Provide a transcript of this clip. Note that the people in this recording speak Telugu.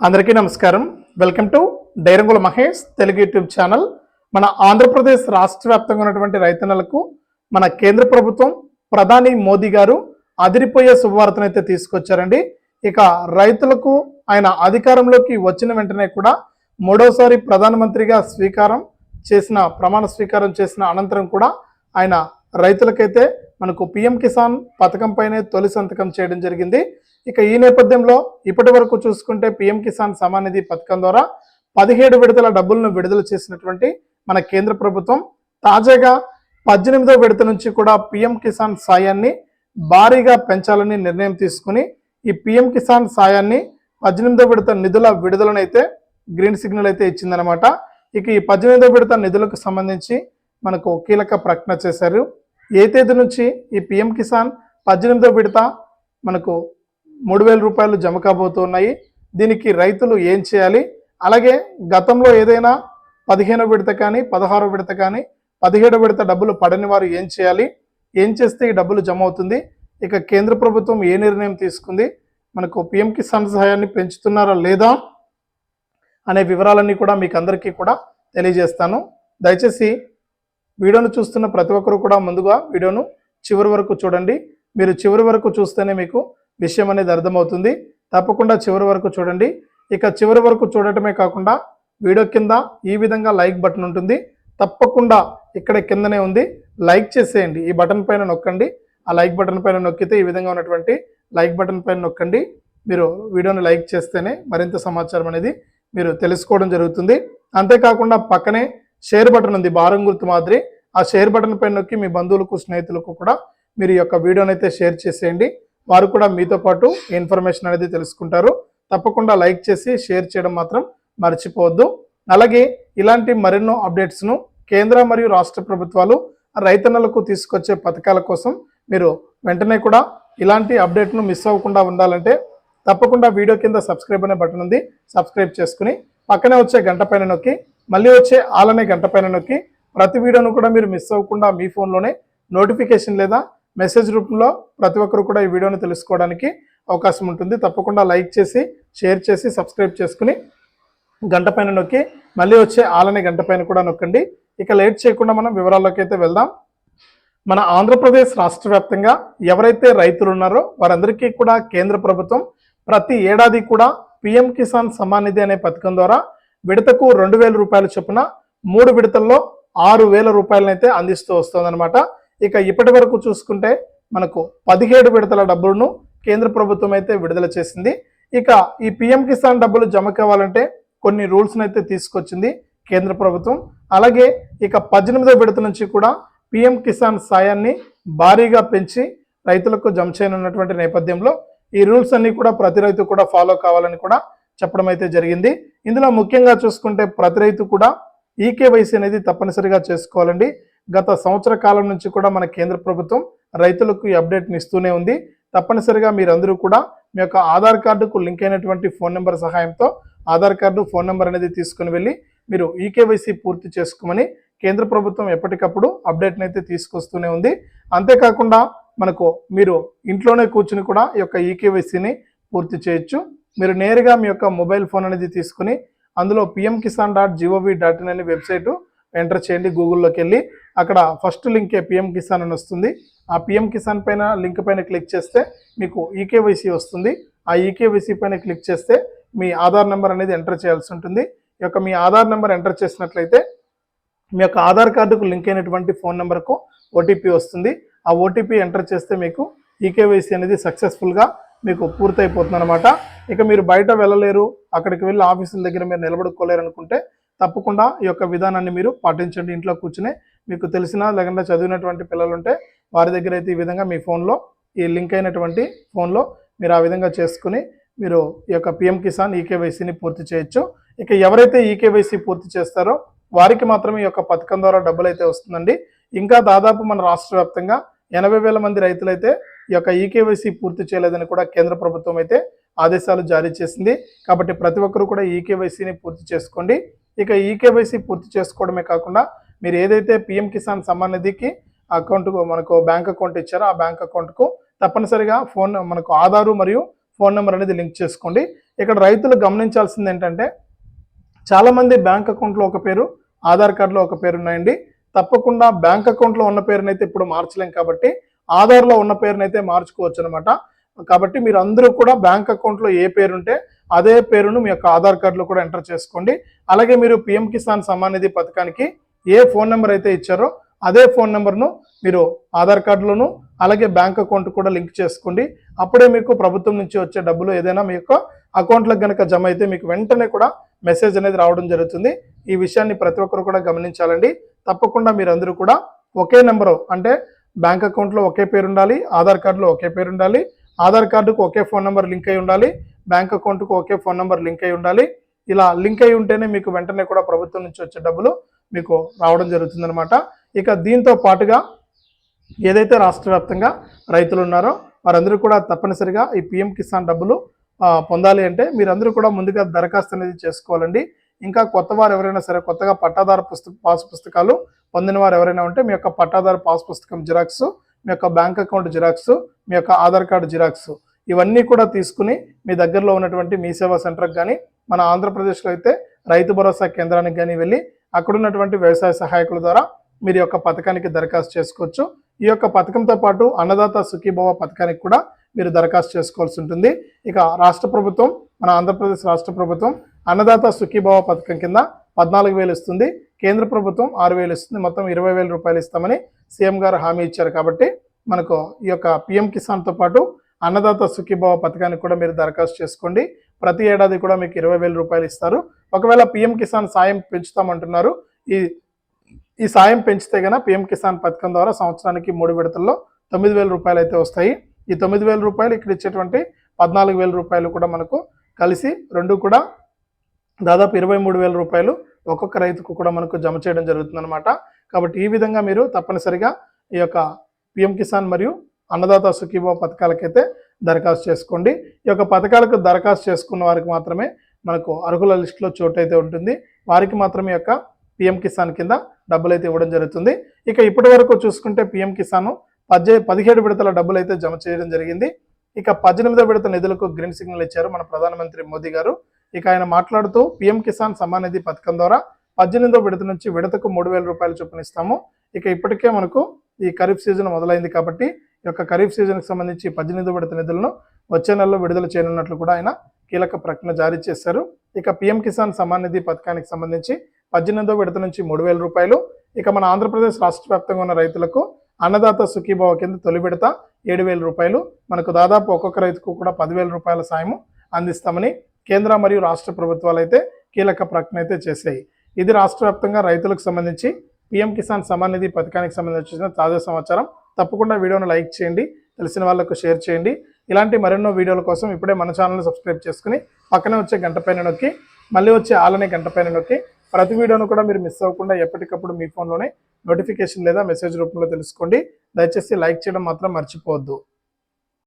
అందరికీ నమస్కారం. వెల్కమ్ టు డైరంగుల మహేష్ తెలుగు యూట్యూబ్ ఛానల్. మన ఆంధ్రప్రదేశ్ రాష్ట్ర వ్యాప్తంగా ఉన్నటువంటి రైతన్నలకు మన కేంద్ర ప్రభుత్వం ప్రధాని మోదీ గారు అదిరిపోయే శుభవార్తనైతే తీసుకొచ్చారండి. ఇక రైతులకు ఆయన అధికారంలోకి వచ్చిన వెంటనే కూడా మూడోసారి ప్రధానమంత్రిగా స్వీకారం చేసిన ప్రమాణ స్వీకారం చేసిన అనంతరం కూడా ఆయన రైతులకైతే మనకు పిఎం కిసాన్ పథకం పైనే తొలి సంతకం చేయడం జరిగింది. ఇక ఈ నేపథ్యంలో ఇప్పటి వరకు చూసుకుంటే పిఎం కిసాన్ సమాన్ నిధి పథకం ద్వారా పదిహేడు విడతల డబ్బులను విడుదల చేసినటువంటి మన కేంద్ర ప్రభుత్వం. తాజాగా పద్దెనిమిదో విడత నుంచి కూడా పిఎం కిసాన్ సాయాన్ని భారీగా పెంచాలని నిర్ణయం తీసుకుని ఈ పిఎం కిసాన్ సాయాన్ని పద్దెనిమిదో విడత నిధుల విడుదలనైతే గ్రీన్ సిగ్నల్ అయితే ఇచ్చిందనమాట ఇక ఈ పద్దెనిమిదో విడత నిధులకు సంబంధించి మనకు కీలక ప్రకటన చేశారు. ఏ తేదీ నుంచి ఈ పిఎం కిసాన్ పద్దెనిమిదో విడత మనకు మూడు వేల రూపాయలు జమ కాబోతున్నాయి. దీనికి రైతులు ఏం చేయాలి? అలాగే గతంలో ఏదైనా పదిహేను విడత కానీ పదహారో విడత కానీ పదిహేడు విడత డబ్బులు పడని వారు ఏం చేయాలి? ఏం చేస్తే ఈ డబ్బులు జమ అవుతుంది? ఇక కేంద్ర ప్రభుత్వం ఏ నిర్ణయం తీసుకుంది? మనకు పిఎం కిసాన్ సహాయాన్ని పెంచుతున్నారా లేదా? అనే వివరాలన్నీ కూడా మీకు అందరికీ కూడా తెలియజేస్తాను. దయచేసి వీడియోను చూస్తున్న ప్రతి ఒక్కరు కూడా ముందుగా వీడియోను చివరి వరకు చూడండి. మీరు చివరి వరకు చూస్తేనే మీకు విషయం అనేది అర్థమవుతుంది. తప్పకుండా చివరి వరకు చూడండి. ఇక చివరి వరకు చూడటమే కాకుండా వీడియో కింద ఈ విధంగా లైక్ బటన్ ఉంటుంది. తప్పకుండా ఇక్కడ కిందనే ఉంది. లైక్ చేసేయండి. ఈ బటన్ పైన నొక్కండి. ఆ లైక్ బటన్ పైన నొక్కితే ఈ విధంగా ఉన్నటువంటి లైక్ బటన్ పైన నొక్కండి. మీరు వీడియోని లైక్ చేస్తేనే మరింత సమాచారం అనేది మీరు తెలుసుకోవడం జరుగుతుంది. అంతేకాకుండా పక్కనే షేర్ బటన్ ఉంది. భారం గుర్తు మాదిరి. ఆ షేర్ బటన్ పైన నొక్కి మీ బంధువులకు స్నేహితులకు కూడా మీరు ఈ యొక్క వీడియోనైతే అయితే షేర్ చేసేయండి. వారు కూడా మీతో పాటు ఇన్ఫర్మేషన్ అనేది తెలుసుకుంటారు. తప్పకుండా లైక్ చేసి షేర్ చేయడం మాత్రం మర్చిపోవద్దు. అలాగే ఇలాంటి మరెన్నో అప్డేట్స్ను కేంద్ర మరియు రాష్ట్ర ప్రభుత్వాలు రైతన్నలకు తీసుకొచ్చే పథకాల కోసం మీరు వెంటనే కూడా ఇలాంటి అప్డేట్ను మిస్ అవ్వకుండా ఉండాలంటే తప్పకుండా వీడియో కింద సబ్స్క్రైబ్ అనే బటన్ ఉంది. సబ్స్క్రైబ్ చేసుకుని పక్కనే వచ్చే గంట పైన నొక్కి మళ్ళీ వచ్చే ఆల్ అనే గంట పైన నొక్కి ప్రతి వీడియోను కూడా మీరు మిస్ అవ్వకుండా మీ ఫోన్లోనే నోటిఫికేషన్ లేదా మెసేజ్ రూపంలో ప్రతి ఒక్కరు కూడా ఈ వీడియోని తెలుసుకోవడానికి అవకాశం ఉంటుంది. తప్పకుండా లైక్ చేసి షేర్ చేసి సబ్స్క్రైబ్ చేసుకుని గంట పైన నొక్కి మళ్ళీ వచ్చే ఆలనే గంట పైన కూడా నొక్కండి. ఇక లేట్ చేయకుండా మనం వివరాల్లోకి అయితే వెళ్దాం. మన ఆంధ్రప్రదేశ్ రాష్ట్ర వ్యాప్తంగా ఎవరైతే రైతులు ఉన్నారో వారందరికీ కూడా కేంద్ర ప్రభుత్వం ప్రతి ఏడాది కూడా పిఎం కిసాన్ సమ్మాన్ నిధి అనే పథకం ద్వారా విడతకు రెండు వేల రూపాయల చొప్పున మూడు విడతల్లో ఆరు వేల రూపాయలనైతే అందిస్తూ వస్తుందన్నమాట. ఇక ఇప్పటి వరకు చూసుకుంటే మనకు పదిహేడు విడతల డబ్బులను కేంద్ర ప్రభుత్వం అయితే విడుదల చేసింది. ఇక ఈ పిఎం కిసాన్ డబ్బులు జమ కావాలంటే కొన్ని రూల్స్ని అయితే తీసుకొచ్చింది కేంద్ర ప్రభుత్వం. అలాగే ఇక పద్దెనిమిదో విడత నుంచి కూడా పిఎం కిసాన్ సాయాన్ని భారీగా పెంచి రైతులకు జమ చేయనున్నటువంటి నేపథ్యంలో ఈ రూల్స్ అన్నీ కూడా ప్రతి రైతు కూడా ఫాలో కావాలని కూడా చెప్పడం అయితే జరిగింది. ఇందులో ముఖ్యంగా చూసుకుంటే ప్రతి రైతు కూడా ఈకేవైసీ అనేది తప్పనిసరిగా చేసుకోవాలండి. గత సంవత్సర కాలం నుంచి కూడా మన కేంద్ర ప్రభుత్వం రైతులకు అప్డేట్ని ఇస్తూనే ఉంది. తప్పనిసరిగా మీరందరూ కూడా మీ యొక్క ఆధార్ కార్డుకు లింక్ అయినటువంటి ఫోన్ నెంబర్ సహాయంతో ఆధార్ కార్డు ఫోన్ నెంబర్ అనేది తీసుకుని వెళ్ళి మీరు ఈకేవైసీ పూర్తి చేసుకోమని కేంద్ర ప్రభుత్వం ఎప్పటికప్పుడు అప్డేట్ని అయితే తీసుకొస్తూనే ఉంది. అంతేకాకుండా మనకు మీరు ఇంట్లోనే కూర్చుని కూడా ఈ యొక్క ఈకేవైసీని పూర్తి చేయొచ్చు. మీరు నేరుగా మీ యొక్క మొబైల్ ఫోన్ అనేది తీసుకుని అందులో PM Kisan dot GOV dot in అనే వెబ్సైటు ఎంటర్ చేయండి గూగుల్లోకి వెళ్ళి. అక్కడ ఫస్ట్ లింకే పిఎం కిసాన్ అని వస్తుంది. ఆ పిఎం కిసాన్ పైన లింక్ పైన క్లిక్ చేస్తే మీకు ఈకేవైసీ వస్తుంది. ఆ ఈకేవైసీ పైన క్లిక్ చేస్తే మీ ఆధార్ నెంబర్ అనేది ఎంటర్ చేయాల్సి ఉంటుంది. ఈ యొక్క మీ ఆధార్ నెంబర్ ఎంటర్ చేసినట్లయితే మీ యొక్క ఆధార్ కార్డుకు లింక్ అయినటువంటి ఫోన్ నెంబర్కు ఓటీపీ వస్తుంది. ఆ ఓటీపీ ఎంటర్ చేస్తే మీకు ఈకేవైసీ అనేది సక్సెస్ఫుల్గా మీకు పూర్తయిపోతుంది అనమాట ఇక మీరు బయట వెళ్ళలేరు అక్కడికి వెళ్ళి ఆఫీసుల దగ్గర మీరు నిలబడుకోలేరు అనుకుంటే తప్పకుండా ఈ యొక్క విధానాన్ని మీరు పాటించండి. ఇంట్లో కూర్చునే మీకు తెలిసిన లేకుండా చదివినటువంటి పిల్లలు ఉంటే వారి దగ్గర అయితే ఈ విధంగా మీ ఫోన్లో ఈ లింక్ అయినటువంటి ఫోన్లో మీరు ఆ విధంగా చేసుకుని మీరు ఈ యొక్క పిఎం కిసాన్ ఈకేవైసీని పూర్తి చేయొచ్చు. ఇక ఎవరైతే ఈకేవైసీ పూర్తి చేస్తారో వారికి మాత్రమే ఈ యొక్క పథకం ద్వారా డబ్బులు అయితే వస్తుందండి. ఇంకా దాదాపు మన రాష్ట్ర వ్యాప్తంగా ఎనభై వేల మంది రైతులైతే ఈ యొక్క ఈకేవైసీ పూర్తి చేయలేదని కూడా కేంద్ర ప్రభుత్వం అయితే ఆదేశాలు జారీ చేసింది. కాబట్టి ప్రతి ఒక్కరూ కూడా ఈకేవైసీని పూర్తి చేసుకోండి. ఇక ఈకేవైసీ పూర్తి చేసుకోవడమే కాకుండా మీరు ఏదైతే పిఎం కిసాన్ సమ్మాన్ నిధికి అకౌంట్ మనకు బ్యాంక్ అకౌంట్ ఇచ్చారో ఆ బ్యాంక్ అకౌంట్కు తప్పనిసరిగా ఫోన్ మనకు ఆధారు మరియు ఫోన్ నెంబర్ అనేది లింక్ చేసుకోండి. ఇక్కడ రైతులు గమనించాల్సింది ఏంటంటే చాలామంది బ్యాంక్ అకౌంట్లో ఒక పేరు ఆధార్ కార్డులో ఒక పేరు ఉన్నాయండి. తప్పకుండా బ్యాంక్ అకౌంట్లో ఉన్న పేరునైతే ఇప్పుడు మార్చలేం కాబట్టి ఆధార్లో ఉన్న పేరునైతే మార్చుకోవచ్చు అనమాట కాబట్టి మీరు అందరూ కూడా బ్యాంక్ అకౌంట్లో ఏ పేరు ఉంటే అదే పేరును మీ యొక్క ఆధార్ కార్డులో కూడా ఎంటర్ చేసుకోండి. అలాగే మీరు పిఎం కిసాన్ సమ్మాన్ నిధి పథకానికి ఏ ఫోన్ నెంబర్ అయితే ఇచ్చారో అదే ఫోన్ నెంబర్ను మీరు ఆధార్ కార్డులోను అలాగే బ్యాంక్ అకౌంట్ కూడా లింక్ చేసుకోండి. అప్పుడే మీకు ప్రభుత్వం నుంచి వచ్చే డబ్బులు ఏదైనా మీ యొక్క అకౌంట్లకు కనుక జమ అయితే మీకు వెంటనే కూడా మెసేజ్ అనేది రావడం జరుగుతుంది. ఈ విషయాన్ని ప్రతి ఒక్కరు కూడా గమనించాలండి. తప్పకుండా మీరందరూ కూడా ఒకే నెంబరు అంటే బ్యాంక్ అకౌంట్లో ఒకే పేరు ఉండాలి ఆధార్ కార్డులో ఒకే పేరు ఉండాలి ఆధార్ కార్డుకు ఒకే ఫోన్ నెంబర్ లింక్ అయి ఉండాలి బ్యాంక్ అకౌంట్కు ఒకే ఫోన్ నెంబర్ లింక్ అయి ఉండాలి. ఇలా లింక్ అయి ఉంటేనే మీకు వెంటనే కూడా ప్రభుత్వం నుంచి వచ్చే డబ్బులు మీకు రావడం జరుగుతుందనమాట ఇక దీంతో పాటుగా ఏదైతే రాష్ట్ర వ్యాప్తంగా రైతులు ఉన్నారో వారందరూ కూడా తప్పనిసరిగా ఈ పిఎం కిసాన్ డబ్బులు పొందాలి అంటే మీరందరూ కూడా ముందుగా దరఖాస్తు అనేది చేసుకోవాలండి. ఇంకా కొత్త వారు ఎవరైనా సరే కొత్తగా పట్టాదారు పుస్తక పాస్ పుస్తకాలు పొందిన వారు ఎవరైనా ఉంటే మీ యొక్క పట్టాదారు పాస్ పుస్తకం జిరాక్స్ మీ యొక్క బ్యాంక్ అకౌంట్ జిరాక్స్ మీ యొక్క ఆధార్ కార్డు జిరాక్స్ ఇవన్నీ కూడా తీసుకుని మీ దగ్గరలో ఉన్నటువంటి మీ సేవా సెంటర్కి కానీ మన ఆంధ్రప్రదేశ్లో అయితే రైతు భరోసా కేంద్రానికి కానీ వెళ్ళి అక్కడున్నటువంటి వ్యవసాయ సహాయకుల ద్వారా మీరు యొక్క పథకానికి దరఖాస్తు చేసుకోవచ్చు. ఈ యొక్క పథకంతో పాటు అన్నదాత సుఖీభవ పథకానికి కూడా మీరు దరఖాస్తు చేసుకోవాల్సి ఉంటుంది. ఇక రాష్ట్ర ప్రభుత్వం మన ఆంధ్రప్రదేశ్ రాష్ట్ర ప్రభుత్వం అన్నదాత సుఖీభవ పథకం కింద పద్నాలుగు వేలు ఇస్తుంది. కేంద్ర ప్రభుత్వం ఆరు వేలు ఇస్తుంది. మొత్తం ఇరవై వేల రూపాయలు ఇస్తామని సీఎం గారు హామీ ఇచ్చారు కాబట్టి మనకు ఈ యొక్క పిఎం కిసాన్తో పాటు అన్నదాత సుఖీభావ పథకానికి కూడా మీరు దరఖాస్తు చేసుకోండి. ప్రతి ఏడాది కూడా మీకు ఇరవై వేల రూపాయలు ఇస్తారు. ఒకవేళ పిఎం కిసాన్ సాయం పెంచుతామంటున్నారు. ఈ ఈ సాయం పెంచితే గన పిఎం కిసాన్ పథకం ద్వారా సంవత్సరానికి మూడు విడతల్లో తొమ్మిది వేల రూపాయలు అయితే వస్తాయి. ఈ తొమ్మిది వేల రూపాయలు ఇక్కడ ఇచ్చేటువంటి పద్నాలుగు వేల రూపాయలు కూడా మనకు కలిసి రెండు కూడా దాదాపు ఇరవై మూడు వేల రూపాయలు ఒక్కొక్క రైతుకు కూడా మనకు జమ చేయడం జరుగుతుందన్నమాట. కాబట్టి ఈ విధంగా మీరు తప్పనిసరిగా ఈ యొక్క పిఎం కిసాన్ మరియు అన్నదాత సుఖీభావ పథకాలకైతే దరఖాస్తు చేసుకోండి. ఈ యొక్క పథకాలకు దరఖాస్తు చేసుకున్న వారికి మాత్రమే మనకు అర్హుల లిస్టులో చోటు అయితే ఉంటుంది. వారికి మాత్రమే యొక్క పిఎం కిసాన్ కింద డబ్బులు అయితే ఇవ్వడం జరుగుతుంది. ఇక ఇప్పటి వరకు చూసుకుంటే పిఎం కిసాన్ పద్దె పదిహేడు విడతల డబ్బులు అయితే జమ చేయడం జరిగింది. ఇక పద్దెనిమిదో విడత నిధులకు గ్రీన్ సిగ్నల్ ఇచ్చారు మన ప్రధానమంత్రి మోదీ గారు. ఇక ఆయన మాట్లాడుతూ పిఎం కిసాన్ సమ్మాన్ నిధి పథకం ద్వారా పద్దెనిమిదో విడత నుంచి విడతకు మూడు వేల రూపాయలు చొప్పున ఇస్తాము. ఇక ఇప్పటికే మనకు ఈ ఖరీఫ్ సీజన్ మొదలైంది కాబట్టి ఈ యొక్క ఖరీఫ్ సీజన్కి సంబంధించి పద్దెనిమిదో విడత నిధులను వచ్చే నెలలో విడుదల చేయనున్నట్లు కూడా ఆయన కీలక ప్రకటన జారీ చేశారు. ఇక పిఎం కిసాన్ సమ్మాన్ నిధి పథకానికి సంబంధించి పద్దెనిమిదో విడత నుంచి మూడు వేల రూపాయలు ఇక మన ఆంధ్రప్రదేశ్ రాష్ట్ర వ్యాప్తంగా ఉన్న రైతులకు అన్నదాత సుఖీభావ కింద తొలి విడత ఏడు వేల రూపాయలు మనకు దాదాపు ఒక్కొక్క రైతుకు కూడా పదివేల రూపాయల సాయం అందిస్తామని కేంద్ర మరియు రాష్ట్ర ప్రభుత్వాలు అయితే కీలక ప్రకటన అయితే చేశాయి. ఇది రాష్ట్ర వ్యాప్తంగా రైతులకు సంబంధించి పిఎం కిసాన్ సమాన్ నిధి పథకానికి సంబంధించిన తాజా సమాచారం. తప్పకుండా వీడియోను లైక్ చేయండి తెలిసిన వాళ్ళకు షేర్ చేయండి. ఇలాంటి మరెన్నో వీడియోల కోసం ఇప్పుడే మన ఛానల్ని సబ్స్క్రైబ్ చేసుకుని పక్కనే వచ్చే గంట పైన నొక్కి మళ్ళీ వచ్చే ఆలనే గంట పైన నొక్కి ప్రతి వీడియోను కూడా మీరు మిస్ అవ్వకుండా ఎప్పటికప్పుడు మీ ఫోన్లోనే నోటిఫికేషన్ లేదా మెసేజ్ రూపంలో తెలుసుకోండి. దయచేసి లైక్ చేయడం మాత్రం మర్చిపోవద్దు.